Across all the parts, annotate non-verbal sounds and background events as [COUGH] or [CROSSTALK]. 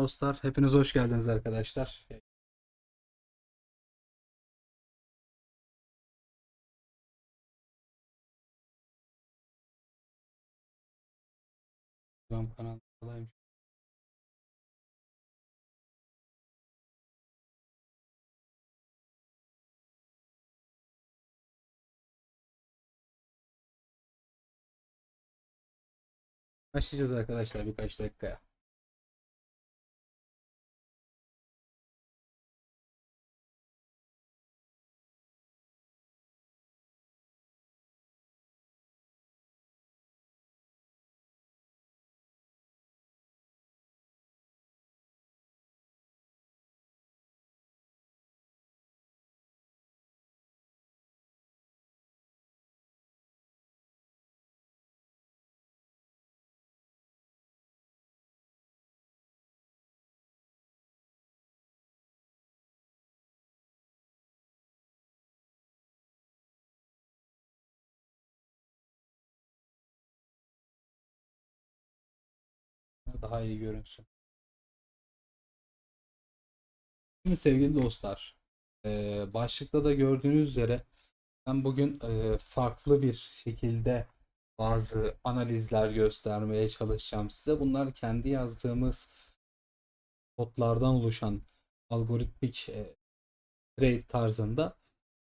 Dostlar hepiniz hoş geldiniz arkadaşlar. Instagram kanalındayım. Başlayacağız arkadaşlar birkaç dakikaya. Daha iyi görünsün. Şimdi sevgili dostlar, başlıkta da gördüğünüz üzere ben bugün farklı bir şekilde bazı analizler göstermeye çalışacağım size. Bunlar kendi yazdığımız kodlardan oluşan algoritmik trade tarzında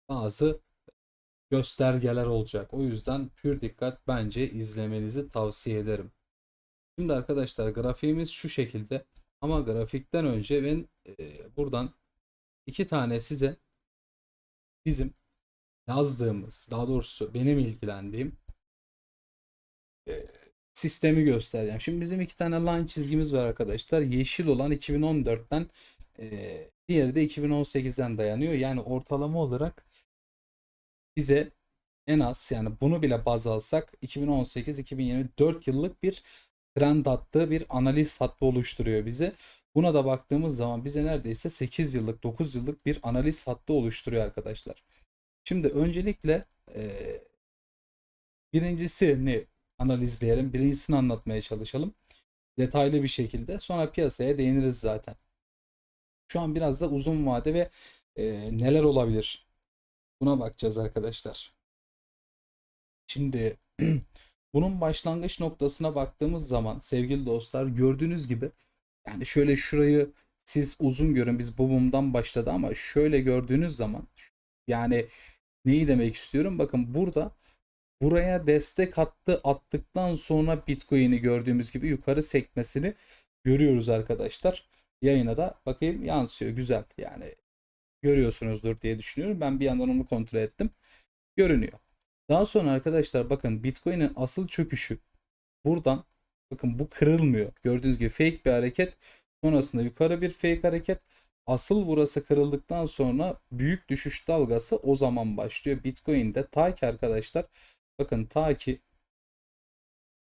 bazı göstergeler olacak. O yüzden pür dikkat bence izlemenizi tavsiye ederim. Şimdi arkadaşlar grafiğimiz şu şekilde. Ama grafikten önce ben e, buradan iki tane size bizim yazdığımız, daha doğrusu benim ilgilendiğim e, sistemi göstereceğim. Şimdi bizim iki tane line çizgimiz var arkadaşlar. Yeşil olan 2014'ten e, diğeri de 2018'den dayanıyor. Yani ortalama olarak bize en az yani bunu bile baz alsak 2018-2020 4 yıllık bir trend attığı bir analiz hattı oluşturuyor bize. Buna da baktığımız zaman bize neredeyse 8 yıllık 9 yıllık bir analiz hattı oluşturuyor arkadaşlar. Şimdi öncelikle e, birincisini analizleyelim. Birincisini anlatmaya çalışalım. Detaylı bir şekilde. Sonra piyasaya değiniriz zaten. Şu an biraz da uzun vade ve e, neler olabilir? Buna bakacağız arkadaşlar. Şimdi [CLEARS THROAT] bunun başlangıç noktasına baktığımız zaman sevgili dostlar gördüğünüz gibi yani şöyle şurayı siz uzun görün biz bu başladı ama şöyle gördüğünüz zaman yani neyi demek istiyorum? Bakın burada buraya destek attı attıktan sonra Bitcoin'i gördüğümüz gibi yukarı sekmesini görüyoruz arkadaşlar. Yayına da bakayım yansıyor güzel yani görüyorsunuzdur diye düşünüyorum. Ben bir yandan onu kontrol ettim. Görünüyor. Daha sonra arkadaşlar bakın Bitcoin'in asıl çöküşü buradan bakın bu kırılmıyor. Gördüğünüz gibi fake bir hareket. Sonrasında yukarı bir fake hareket. Asıl burası kırıldıktan sonra büyük düşüş dalgası o zaman başlıyor. Bitcoin'de ta ki arkadaşlar bakın ta ki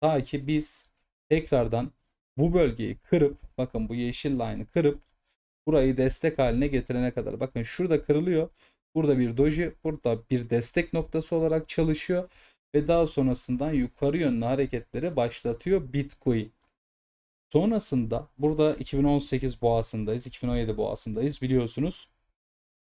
ta ki biz tekrardan bu bölgeyi kırıp bakın bu yeşil line'ı kırıp burayı destek haline getirene kadar bakın şurada kırılıyor. Burada bir doji, burada bir destek noktası olarak çalışıyor ve daha sonrasından yukarı yönlü hareketleri başlatıyor Bitcoin. Sonrasında burada 2018 boğasındayız, 2017 boğasındayız biliyorsunuz.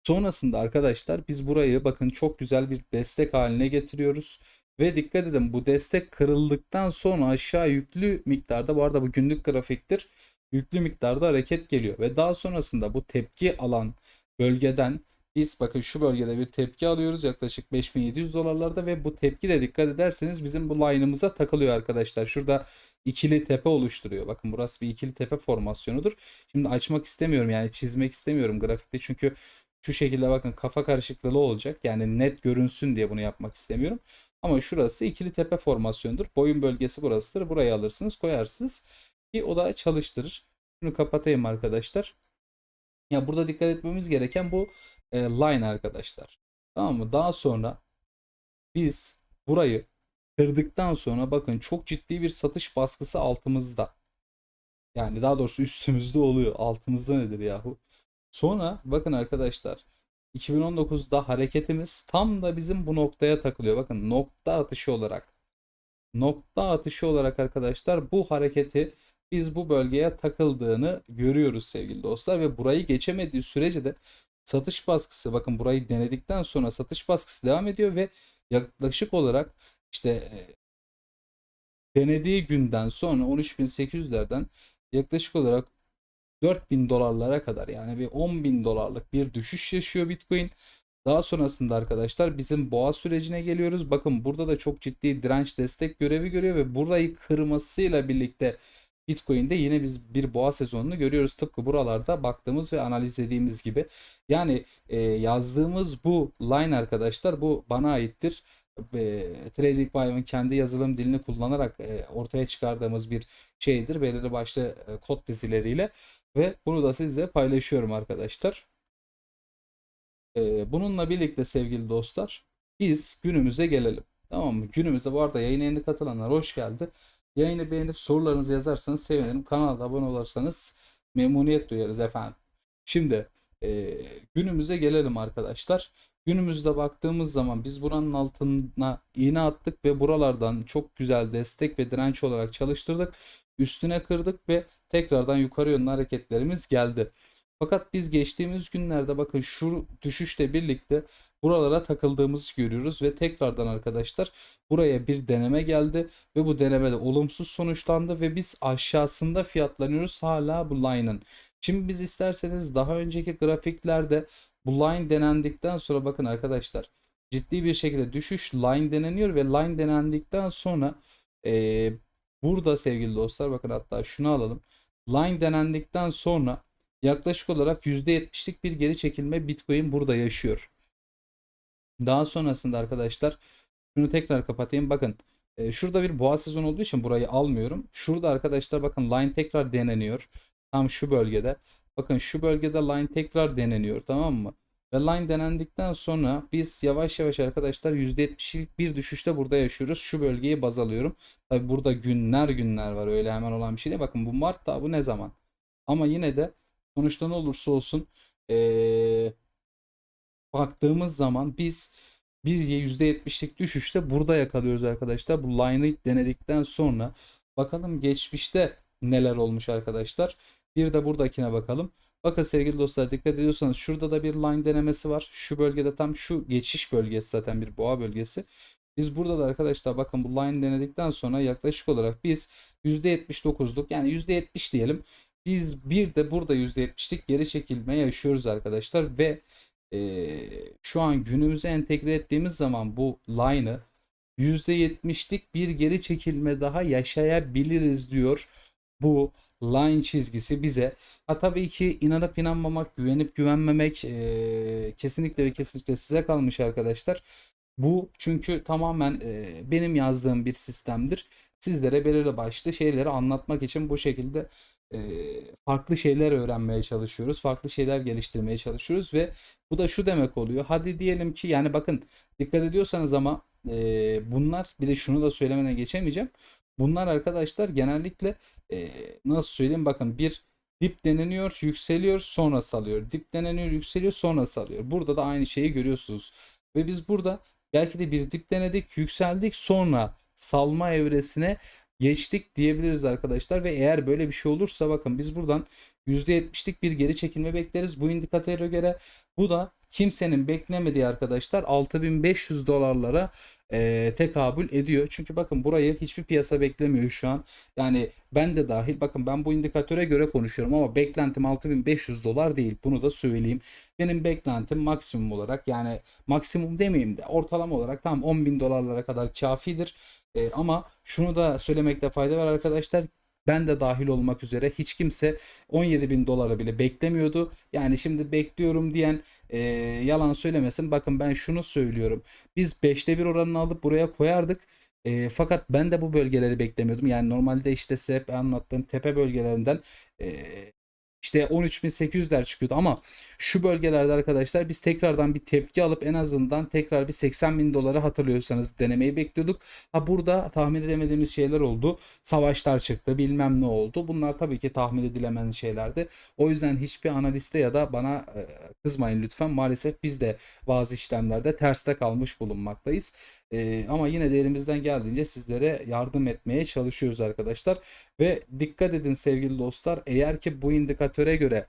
Sonrasında arkadaşlar biz burayı bakın çok güzel bir destek haline getiriyoruz. Ve dikkat edin bu destek kırıldıktan sonra aşağı yüklü miktarda bu arada bu günlük grafiktir. Yüklü miktarda hareket geliyor ve daha sonrasında bu tepki alan bölgeden biz bakın şu bölgede bir tepki alıyoruz yaklaşık 5700 dolarlarda ve bu tepki de dikkat ederseniz bizim bu line'ımıza takılıyor arkadaşlar. Şurada ikili tepe oluşturuyor. Bakın burası bir ikili tepe formasyonudur. Şimdi açmak istemiyorum yani çizmek istemiyorum grafikte çünkü şu şekilde bakın kafa karışıklığı olacak. Yani net görünsün diye bunu yapmak istemiyorum. Ama şurası ikili tepe formasyonudur. Boyun bölgesi burasıdır. Burayı alırsınız koyarsınız ki o da çalıştırır. Şunu kapatayım arkadaşlar. Ya burada dikkat etmemiz gereken bu e, line arkadaşlar. Tamam mı? Daha sonra biz burayı kırdıktan sonra bakın çok ciddi bir satış baskısı altımızda. Yani daha doğrusu üstümüzde oluyor. Altımızda nedir yahu? Sonra bakın arkadaşlar 2019'da hareketimiz tam da bizim bu noktaya takılıyor. Bakın nokta atışı olarak. Nokta atışı olarak arkadaşlar bu hareketi biz bu bölgeye takıldığını görüyoruz sevgili dostlar ve burayı geçemediği sürece de satış baskısı bakın burayı denedikten sonra satış baskısı devam ediyor ve yaklaşık olarak işte e, denediği günden sonra 13.800'lerden yaklaşık olarak 4000 dolarlara kadar yani bir 10 bin dolarlık bir düşüş yaşıyor Bitcoin. Daha sonrasında arkadaşlar bizim boğa sürecine geliyoruz. Bakın burada da çok ciddi direnç destek görevi görüyor ve burayı kırmasıyla birlikte Bitcoin'de yine biz bir boğa sezonunu görüyoruz. Tıpkı buralarda baktığımız ve analizlediğimiz gibi. Yani e, yazdığımız bu line arkadaşlar bu bana aittir. E, TradingView'ın kendi yazılım dilini kullanarak e, ortaya çıkardığımız bir şeydir. Belirli başlı e, kod dizileriyle ve bunu da sizle paylaşıyorum arkadaşlar. E, bununla birlikte sevgili dostlar biz günümüze gelelim. Tamam mı? Günümüzde bu arada yayına yeni katılanlar hoş geldi. Yayını beğenip sorularınızı yazarsanız sevinirim. Kanala abone olursanız memnuniyet duyarız efendim. Şimdi e, günümüze gelelim arkadaşlar. Günümüzde baktığımız zaman biz buranın altına iğne attık ve buralardan çok güzel destek ve direnç olarak çalıştırdık. Üstüne kırdık ve tekrardan yukarı yönlü hareketlerimiz geldi. Fakat biz geçtiğimiz günlerde bakın şu düşüşle birlikte buralara takıldığımızı görüyoruz ve tekrardan arkadaşlar buraya bir deneme geldi ve bu denemede olumsuz sonuçlandı ve biz aşağısında fiyatlanıyoruz hala bu line'ın. Şimdi biz isterseniz daha önceki grafiklerde bu line denendikten sonra bakın arkadaşlar ciddi bir şekilde düşüş line deneniyor ve line denendikten sonra e, burada sevgili dostlar bakın hatta şunu alalım. Line denendikten sonra yaklaşık olarak %70'lik bir geri çekilme Bitcoin burada yaşıyor. Daha sonrasında arkadaşlar şunu tekrar kapatayım. Bakın e, şurada bir boğa sezonu olduğu için burayı almıyorum. Şurada arkadaşlar bakın line tekrar deneniyor. Tam şu bölgede. Bakın şu bölgede line tekrar deneniyor tamam mı? Ve line denendikten sonra biz yavaş yavaş arkadaşlar %70'lik bir düşüşte burada yaşıyoruz. Şu bölgeyi baz alıyorum. Tabi burada günler günler var öyle hemen olan bir şey değil. Bakın bu Mart'ta bu ne zaman? Ama yine de sonuçta ne olursa olsun ee, baktığımız zaman biz bir %70'lik düşüşte burada yakalıyoruz arkadaşlar. Bu line'ı denedikten sonra bakalım geçmişte neler olmuş arkadaşlar. Bir de buradakine bakalım. Bakın sevgili dostlar dikkat ediyorsanız şurada da bir line denemesi var. Şu bölgede tam şu geçiş bölgesi zaten bir boğa bölgesi. Biz burada da arkadaşlar bakın bu line denedikten sonra yaklaşık olarak biz %79'luk yani %70 diyelim. Biz bir de burada %70'lik geri çekilme yaşıyoruz arkadaşlar ve e, şu an günümüze entegre ettiğimiz zaman bu line'ı %70'lik bir geri çekilme daha yaşayabiliriz diyor bu line çizgisi bize. Ha tabii ki inanıp inanmamak, güvenip güvenmemek e, kesinlikle ve kesinlikle size kalmış arkadaşlar. Bu çünkü tamamen e, benim yazdığım bir sistemdir. Sizlere belirli başlı şeyleri anlatmak için bu şekilde farklı şeyler öğrenmeye çalışıyoruz. Farklı şeyler geliştirmeye çalışıyoruz ve bu da şu demek oluyor. Hadi diyelim ki yani bakın dikkat ediyorsanız ama e, bunlar bir de şunu da söylemeden geçemeyeceğim. Bunlar arkadaşlar genellikle e, nasıl söyleyeyim bakın bir dip deneniyor, yükseliyor, sonra salıyor. Dip deneniyor, yükseliyor, sonra salıyor. Burada da aynı şeyi görüyorsunuz. Ve biz burada belki de bir dip denedik, yükseldik, sonra salma evresine geçtik diyebiliriz arkadaşlar. Ve eğer böyle bir şey olursa bakın biz buradan %70'lik bir geri çekilme bekleriz bu indikatöre göre. Bu da kimsenin beklemediği arkadaşlar 6500 dolarlara e, tekabül ediyor. Çünkü bakın burayı hiçbir piyasa beklemiyor şu an. Yani ben de dahil bakın ben bu indikatöre göre konuşuyorum ama beklentim 6500 dolar değil. Bunu da söyleyeyim. Benim beklentim maksimum olarak yani maksimum demeyeyim de ortalama olarak tam 10 bin dolarlara kadar kafidir. E, ama şunu da söylemekte fayda var arkadaşlar ben de dahil olmak üzere hiç kimse 17 bin dolara bile beklemiyordu. Yani şimdi bekliyorum diyen e, yalan söylemesin. Bakın ben şunu söylüyorum. Biz 5'te 1 oranını alıp buraya koyardık. E, fakat ben de bu bölgeleri beklemiyordum. Yani normalde işte size anlattığım tepe bölgelerinden e, işte 13.800'ler çıkıyordu ama şu bölgelerde arkadaşlar biz tekrardan bir tepki alıp en azından tekrar bir 80 bin dolara hatırlıyorsanız denemeyi bekliyorduk. Ha burada tahmin edemediğimiz şeyler oldu. Savaşlar çıktı bilmem ne oldu. Bunlar tabii ki tahmin edilemeyen şeylerdi. O yüzden hiçbir analiste ya da bana e, kızmayın lütfen. Maalesef biz de bazı işlemlerde terste kalmış bulunmaktayız. E, ama yine de elimizden geldiğince sizlere yardım etmeye çalışıyoruz arkadaşlar. Ve dikkat edin sevgili dostlar eğer ki bu indikatöre göre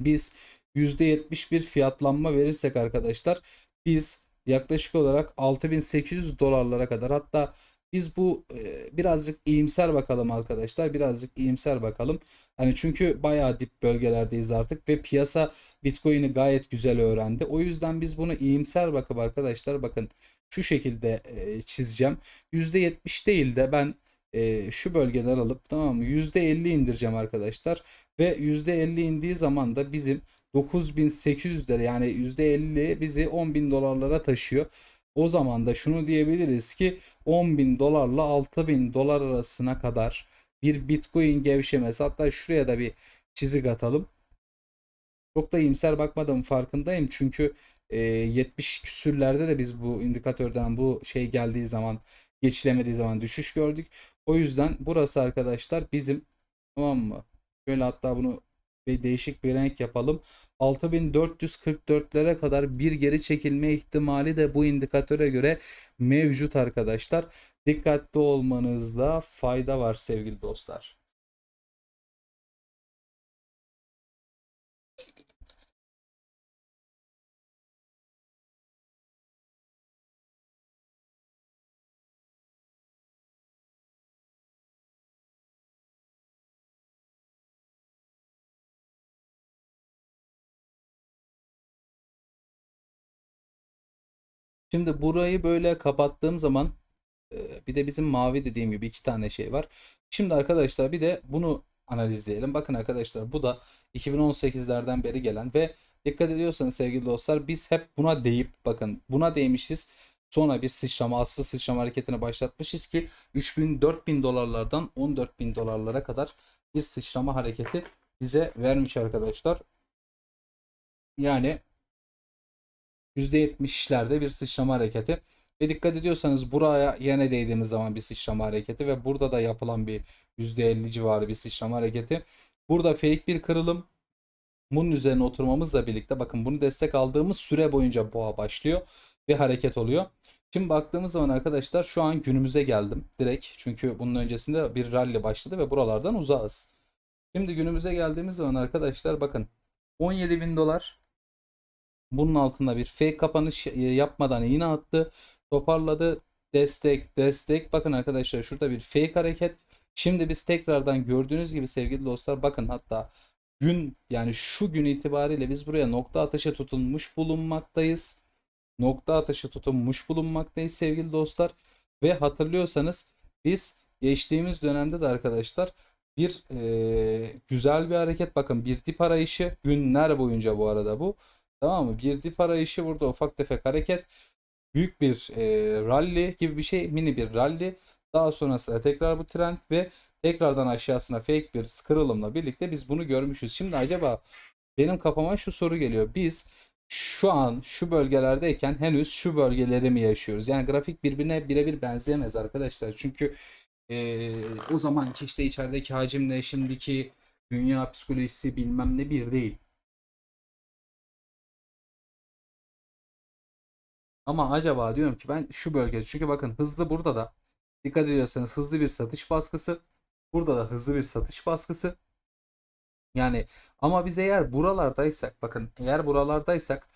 biz %71 fiyatlanma verirsek arkadaşlar biz yaklaşık olarak 6800 dolarlara kadar hatta biz bu e, birazcık iyimser bakalım arkadaşlar. Birazcık iyimser bakalım. Hani çünkü bayağı dip bölgelerdeyiz artık ve piyasa Bitcoin'i gayet güzel öğrendi. O yüzden biz bunu iyimser bakıp arkadaşlar bakın şu şekilde e, çizeceğim. %70 değil de ben e, şu bölgeler alıp tamam mı %50 indireceğim arkadaşlar. Ve %50 indiği zaman da bizim 9800'lere yani %50 bizi 10.000 dolarlara taşıyor. O zaman da şunu diyebiliriz ki 10.000 dolarla 6.000 dolar arasına kadar bir Bitcoin gevşemesi. Hatta şuraya da bir çizik atalım. Çok da iyimser bakmadım farkındayım. Çünkü e, 70 küsürlerde de biz bu indikatörden bu şey geldiği zaman geçilemediği zaman düşüş gördük. O yüzden burası arkadaşlar bizim tamam mı? Şöyle hatta bunu bir değişik bir renk yapalım. 6444'lere kadar bir geri çekilme ihtimali de bu indikatöre göre mevcut arkadaşlar. Dikkatli olmanızda fayda var sevgili dostlar. Şimdi burayı böyle kapattığım zaman e, bir de bizim mavi dediğim gibi iki tane şey var. Şimdi arkadaşlar bir de bunu analizleyelim. Bakın arkadaşlar bu da 2018'lerden beri gelen ve dikkat ediyorsanız sevgili dostlar biz hep buna değip bakın buna değmişiz. Sonra bir sıçrama aslı sıçrama hareketini başlatmışız ki 3000-4000 dolarlardan 14.000 dolarlara kadar bir sıçrama hareketi bize vermiş arkadaşlar. Yani %70'lerde bir sıçrama hareketi. Ve dikkat ediyorsanız buraya yine değdiğimiz zaman bir sıçrama hareketi ve burada da yapılan bir %50 civarı bir sıçrama hareketi. Burada fake bir kırılım. Bunun üzerine oturmamızla birlikte bakın bunu destek aldığımız süre boyunca boğa başlıyor ve hareket oluyor. Şimdi baktığımız zaman arkadaşlar şu an günümüze geldim direkt. Çünkü bunun öncesinde bir rally başladı ve buralardan uzağız. Şimdi günümüze geldiğimiz zaman arkadaşlar bakın 17 bin dolar bunun altında bir fake kapanış yapmadan iğne attı. Toparladı. Destek, destek. Bakın arkadaşlar şurada bir fake hareket. Şimdi biz tekrardan gördüğünüz gibi sevgili dostlar bakın hatta gün yani şu gün itibariyle biz buraya nokta atışı tutunmuş bulunmaktayız. Nokta atışı tutunmuş bulunmaktayız sevgili dostlar. Ve hatırlıyorsanız biz geçtiğimiz dönemde de arkadaşlar bir e, güzel bir hareket bakın bir dip arayışı günler boyunca bu arada bu. Tamam mı? Bir dip arayışı burada ufak tefek hareket. Büyük bir e, rally gibi bir şey. Mini bir rally. Daha sonrasında tekrar bu trend ve tekrardan aşağısına fake bir kırılımla birlikte biz bunu görmüşüz. Şimdi acaba benim kafama şu soru geliyor. Biz şu an şu bölgelerdeyken henüz şu bölgeleri mi yaşıyoruz? Yani grafik birbirine birebir benzeyemez arkadaşlar. Çünkü e, o zamanki işte içerideki hacimle şimdiki dünya psikolojisi bilmem ne bir değil. Ama acaba diyorum ki ben şu bölgede çünkü bakın hızlı burada da dikkat ediyorsanız hızlı bir satış baskısı. Burada da hızlı bir satış baskısı. Yani ama biz eğer buralardaysak bakın eğer buralardaysak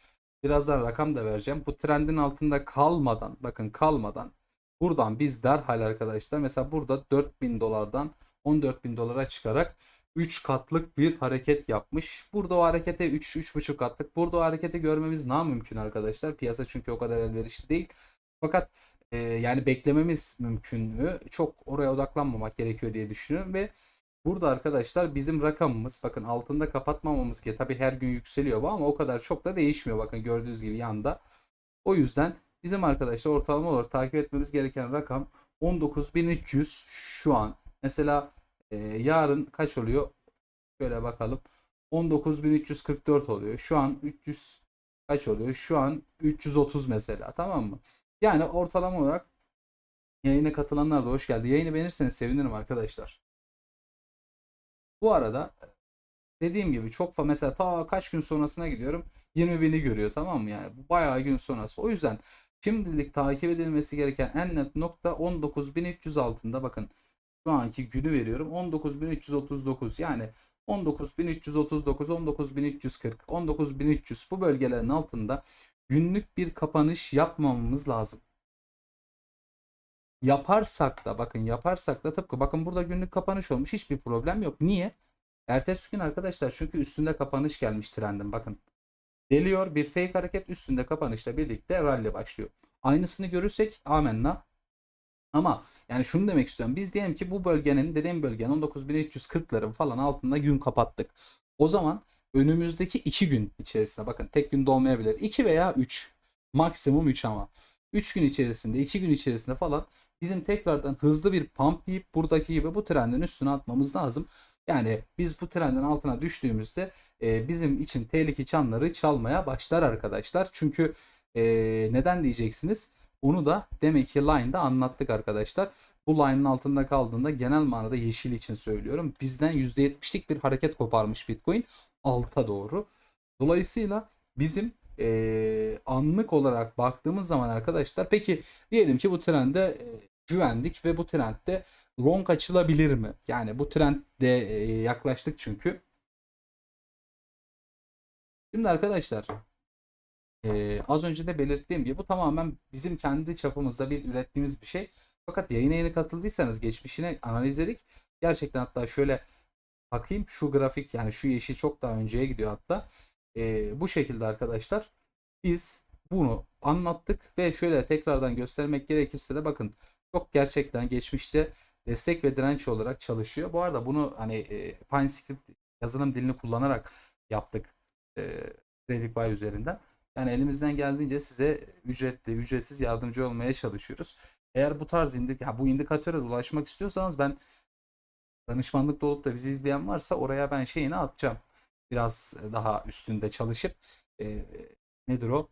birazdan rakam da vereceğim. Bu trendin altında kalmadan bakın kalmadan buradan biz derhal arkadaşlar mesela burada 4000 dolardan 14.000 dolara çıkarak 3 katlık bir hareket yapmış. Burada o harekete 3 3,5 katlık. Burada o hareketi görmemiz na mümkün arkadaşlar. Piyasa çünkü o kadar elverişli değil. Fakat e, yani beklememiz mümkün mü? Çok oraya odaklanmamak gerekiyor diye düşünüyorum ve burada arkadaşlar bizim rakamımız bakın altında kapatmamamız ki tabi her gün yükseliyor bu ama o kadar çok da değişmiyor bakın gördüğünüz gibi yanda. O yüzden bizim arkadaşlar ortalama olarak takip etmemiz gereken rakam 19.300 şu an. Mesela e, yarın kaç oluyor? Şöyle bakalım. 19.344 oluyor. Şu an 300 kaç oluyor? Şu an 330 mesela tamam mı? Yani ortalama olarak yayına katılanlar da hoş geldi. Yayını beğenirseniz sevinirim arkadaşlar. Bu arada dediğim gibi çok fa mesela ta kaç gün sonrasına gidiyorum 20 bini görüyor tamam mı yani bu bayağı gün sonrası. O yüzden şimdilik takip edilmesi gereken en net nokta 19.300 altında bakın şu anki günü veriyorum 19.339 yani 19.339 19.340 19.300 bu bölgelerin altında günlük bir kapanış yapmamamız lazım. Yaparsak da bakın yaparsak da tıpkı bakın burada günlük kapanış olmuş hiçbir problem yok. Niye? Ertesi gün arkadaşlar çünkü üstünde kapanış gelmiş trendin bakın. Deliyor bir fake hareket üstünde kapanışla birlikte rally başlıyor. Aynısını görürsek amenna. Ama yani şunu demek istiyorum. Biz diyelim ki bu bölgenin dediğim bölgenin 19.340'ların falan altında gün kapattık. O zaman önümüzdeki 2 gün içerisinde bakın tek gün dolmayabilir. 2 veya 3 maksimum 3 ama. 3 gün içerisinde 2 gün içerisinde falan bizim tekrardan hızlı bir pump yiyip buradaki gibi bu trendin üstüne atmamız lazım. Yani biz bu trendin altına düştüğümüzde e, bizim için tehlike çanları çalmaya başlar arkadaşlar. Çünkü e, neden diyeceksiniz? Onu da demek ki line'da anlattık arkadaşlar. Bu line'ın altında kaldığında genel manada yeşil için söylüyorum. Bizden %70'lik bir hareket koparmış Bitcoin alta doğru. Dolayısıyla bizim e, anlık olarak baktığımız zaman arkadaşlar peki diyelim ki bu trende e, güvendik ve bu trendde long açılabilir mi? Yani bu trendde e, yaklaştık çünkü. Şimdi arkadaşlar e, az önce de belirttiğim gibi bu tamamen bizim kendi çapımızda bir ürettiğimiz bir şey. Fakat yayına yeni katıldıysanız geçmişine analiz edik. Gerçekten hatta şöyle bakayım şu grafik yani şu yeşil çok daha önceye gidiyor hatta. E, bu şekilde arkadaşlar biz bunu anlattık ve şöyle tekrardan göstermek gerekirse de bakın çok gerçekten geçmişte destek ve direnç olarak çalışıyor. Bu arada bunu hani e, PineScript yazılım dilini kullanarak yaptık e, Radicfy üzerinden. Yani elimizden geldiğince size ücretli, ücretsiz yardımcı olmaya çalışıyoruz. Eğer bu tarz indik, ya bu indikatöre ulaşmak istiyorsanız ben danışmanlıkta olup da bizi izleyen varsa oraya ben şeyini atacağım. Biraz daha üstünde çalışıp e, nedir o?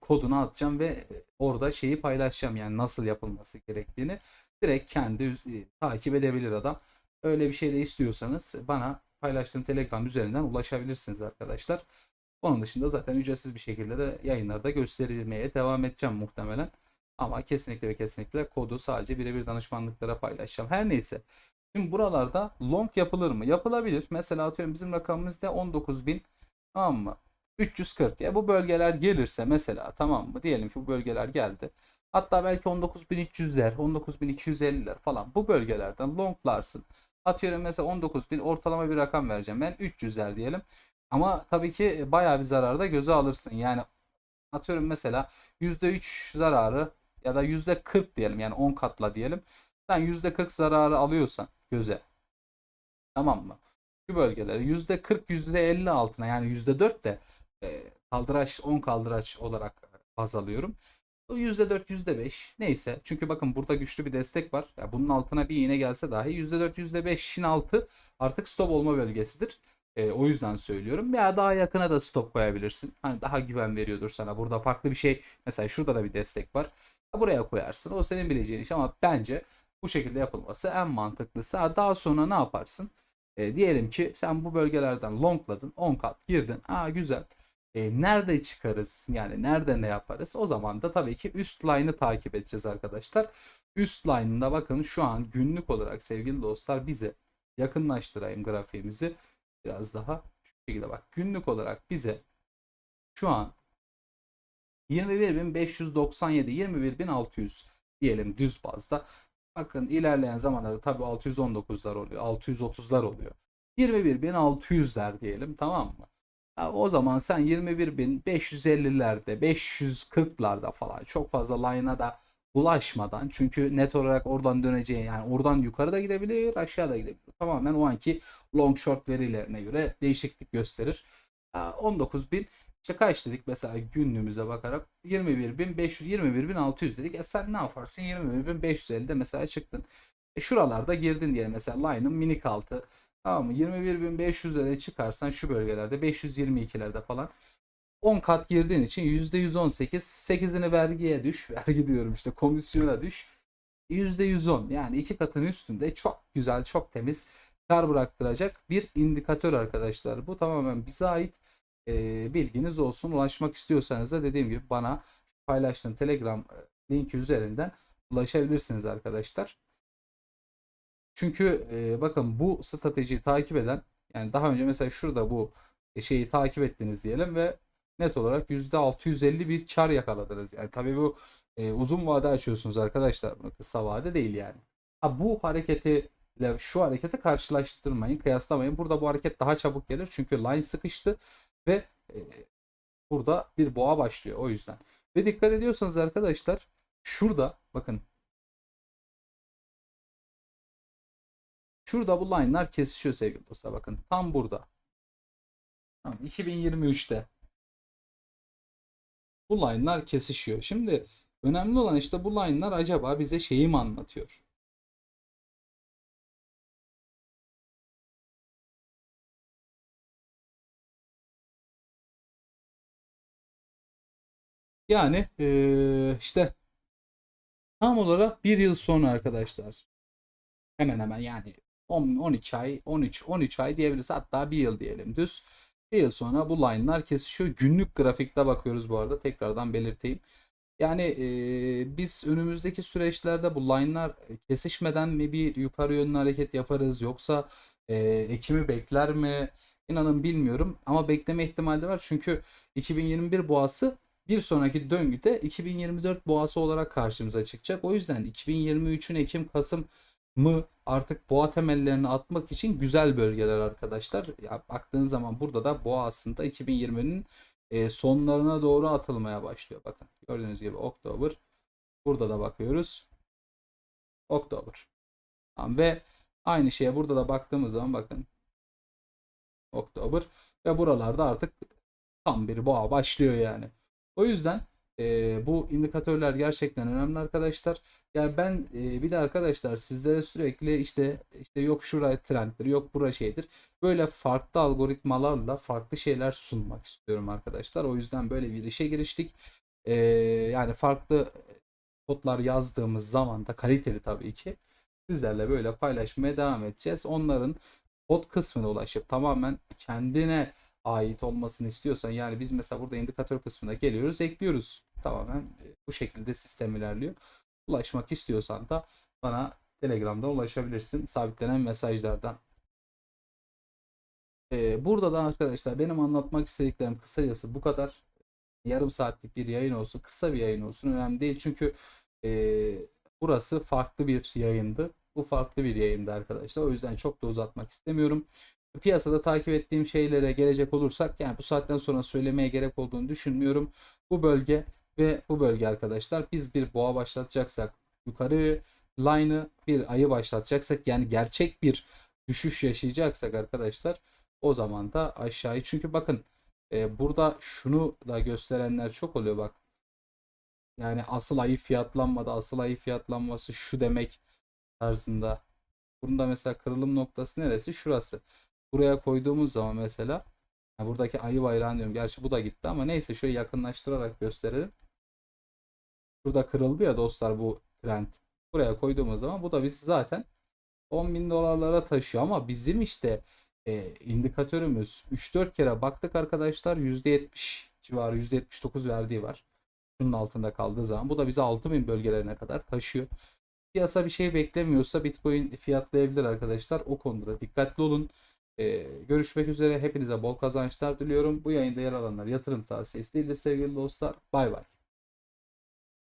Kodunu atacağım ve orada şeyi paylaşacağım yani nasıl yapılması gerektiğini direkt kendi üz- takip edebilir adam. Öyle bir şey de istiyorsanız bana paylaştığım Telegram üzerinden ulaşabilirsiniz arkadaşlar. Onun dışında zaten ücretsiz bir şekilde de yayınlarda gösterilmeye devam edeceğim muhtemelen. Ama kesinlikle ve kesinlikle kodu sadece birebir danışmanlıklara paylaşacağım. Her neyse. Şimdi buralarda long yapılır mı? Yapılabilir. Mesela atıyorum bizim rakamımız da 19.000 tamam mı? 340. Ya bu bölgeler gelirse mesela tamam mı? Diyelim ki bu bölgeler geldi. Hatta belki 19.300'ler, 19.250'ler falan bu bölgelerden longlarsın. Atıyorum mesela 19.000 ortalama bir rakam vereceğim. Ben 300'ler diyelim. Ama tabii ki bayağı bir zararda göze alırsın. Yani atıyorum mesela %3 zararı ya da %40 diyelim yani 10 katla diyelim. Sen %40 zararı alıyorsan göze. Tamam mı? Şu bölgeleri %40 %50 altına yani %4 de e, kaldıraç 10 kaldıraç olarak baz alıyorum. O %4 %5 neyse. Çünkü bakın burada güçlü bir destek var. Ya bunun altına bir iğne gelse dahi %4 %5'in altı artık stop olma bölgesidir. E, o yüzden söylüyorum. Veya daha yakına da stop koyabilirsin. Hani daha güven veriyordur sana. Burada farklı bir şey. Mesela şurada da bir destek var. Buraya koyarsın. O senin bileceğin iş ama bence bu şekilde yapılması en mantıklısı. Ha, Daha sonra ne yaparsın? E, diyelim ki sen bu bölgelerden longladın. 10 kat girdin. Aa güzel. E, nerede çıkarız? Yani nerede ne yaparız? O zaman da tabii ki üst line'ı takip edeceğiz arkadaşlar. Üst line'ında bakın şu an günlük olarak sevgili dostlar bize yakınlaştırayım grafiğimizi biraz daha şu şekilde bak günlük olarak bize şu an 21.597 21.600 diyelim düz bazda. Bakın ilerleyen zamanlarda tabii 619'lar oluyor 630'lar oluyor. 21.600'ler diyelim tamam mı? O zaman sen 21.550'lerde 540'larda falan çok fazla line'a da bulaşmadan çünkü net olarak oradan döneceği yani oradan yukarı da gidebilir aşağı da gidebilir. Tamamen o anki long short verilerine göre değişiklik gösterir. 19.000 işte kaç dedik mesela günlüğümüze bakarak 21.500 21.600 dedik. E sen ne yaparsın 21.550'de mesela çıktın. E şuralarda girdin diye mesela line'ın minik altı Tamam mı? 21.500'lere çıkarsan şu bölgelerde 522'lerde falan 10 kat girdiğin için %118 8'ini vergiye düş. [LAUGHS] Vergi diyorum işte komisyona düş. %110 yani iki katın üstünde çok güzel çok temiz kar bıraktıracak bir indikatör arkadaşlar. Bu tamamen bize ait e, bilginiz olsun. Ulaşmak istiyorsanız da dediğim gibi bana paylaştığım Telegram e, linki üzerinden ulaşabilirsiniz arkadaşlar. Çünkü e, bakın bu stratejiyi takip eden yani daha önce mesela şurada bu şeyi takip ettiniz diyelim ve net olarak %650 bir kar yakaladınız. Yani tabii bu e, uzun vade açıyorsunuz arkadaşlar. Bunu kısa vade değil yani. Ha, bu hareketi şu hareketi karşılaştırmayın, kıyaslamayın. Burada bu hareket daha çabuk gelir çünkü line sıkıştı ve e, burada bir boğa başlıyor o yüzden. Ve dikkat ediyorsanız arkadaşlar şurada bakın Şurada bu line'lar kesişiyor sevgili dostlar. Bakın tam burada. Tamam, 2023'te bu line'lar kesişiyor. Şimdi önemli olan işte bu line'lar acaba bize şeyi mi anlatıyor? Yani eee, işte tam olarak bir yıl sonra arkadaşlar hemen hemen yani 10, 12 ay 13 13 ay diyebiliriz hatta bir yıl diyelim düz. Bir yıl sonra bu line'lar kesişiyor. Günlük grafikte bakıyoruz bu arada tekrardan belirteyim. Yani e, biz önümüzdeki süreçlerde bu line'lar kesişmeden mi bir yukarı yönlü hareket yaparız yoksa e, Ekim'i bekler mi? İnanın bilmiyorum ama bekleme ihtimali var. Çünkü 2021 boğası bir sonraki döngüde 2024 boğası olarak karşımıza çıkacak. O yüzden 2023'ün Ekim Kasım mı artık boğa temellerini atmak için güzel bölgeler arkadaşlar. Ya baktığınız zaman burada da boğa aslında 2020'nin e, sonlarına doğru atılmaya başlıyor. Bakın gördüğünüz gibi Oktober. Burada da bakıyoruz. Oktober. Tamam, ve aynı şeye burada da baktığımız zaman bakın. Oktober. Ve buralarda artık tam bir boğa başlıyor yani. O yüzden e, bu indikatörler gerçekten önemli arkadaşlar. Yani ben e, bir de arkadaşlar sizlere sürekli işte işte yok şuraya trenddir, yok bura şeydir. Böyle farklı algoritmalarla farklı şeyler sunmak istiyorum arkadaşlar. O yüzden böyle bir işe giriştik. E, yani farklı kodlar yazdığımız zaman da kaliteli tabii ki sizlerle böyle paylaşmaya devam edeceğiz. Onların kod kısmına ulaşıp tamamen kendine ait olmasını istiyorsan yani biz mesela burada indikatör kısmına geliyoruz ekliyoruz tamamen e, bu şekilde sistem ilerliyor. Ulaşmak istiyorsan da bana Telegram'dan ulaşabilirsin sabitlenen mesajlardan. Ee, burada da arkadaşlar benim anlatmak istediklerim kısacası bu kadar. Yarım saatlik bir yayın olsun, kısa bir yayın olsun önemli değil. Çünkü e, burası farklı bir yayındı. Bu farklı bir yayındı arkadaşlar. O yüzden çok da uzatmak istemiyorum piyasada takip ettiğim şeylere gelecek olursak yani bu saatten sonra söylemeye gerek olduğunu düşünmüyorum. Bu bölge ve bu bölge arkadaşlar biz bir boğa başlatacaksak yukarı line'ı bir ayı başlatacaksak yani gerçek bir düşüş yaşayacaksak arkadaşlar o zaman da aşağıyı çünkü bakın e, burada şunu da gösterenler çok oluyor bak yani asıl ayı fiyatlanmadı asıl ayı fiyatlanması şu demek tarzında Bunda mesela kırılım noktası neresi? Şurası buraya koyduğumuz zaman mesela yani buradaki ayı bayrağını diyorum. Gerçi bu da gitti ama neyse şöyle yakınlaştırarak gösterelim. Şurada kırıldı ya dostlar bu trend. Buraya koyduğumuz zaman bu da biz zaten 10 bin dolarlara taşıyor ama bizim işte e, indikatörümüz 3-4 kere baktık arkadaşlar %70 civarı %79 verdiği var. Şunun altında kaldığı zaman bu da bizi 6000 bölgelerine kadar taşıyor. Piyasa bir şey beklemiyorsa Bitcoin fiyatlayabilir arkadaşlar. O konuda dikkatli olun. Ee, görüşmek üzere. Hepinize bol kazançlar diliyorum. Bu yayında yer alanlar yatırım tavsiyesi değildir sevgili dostlar. Bay bay.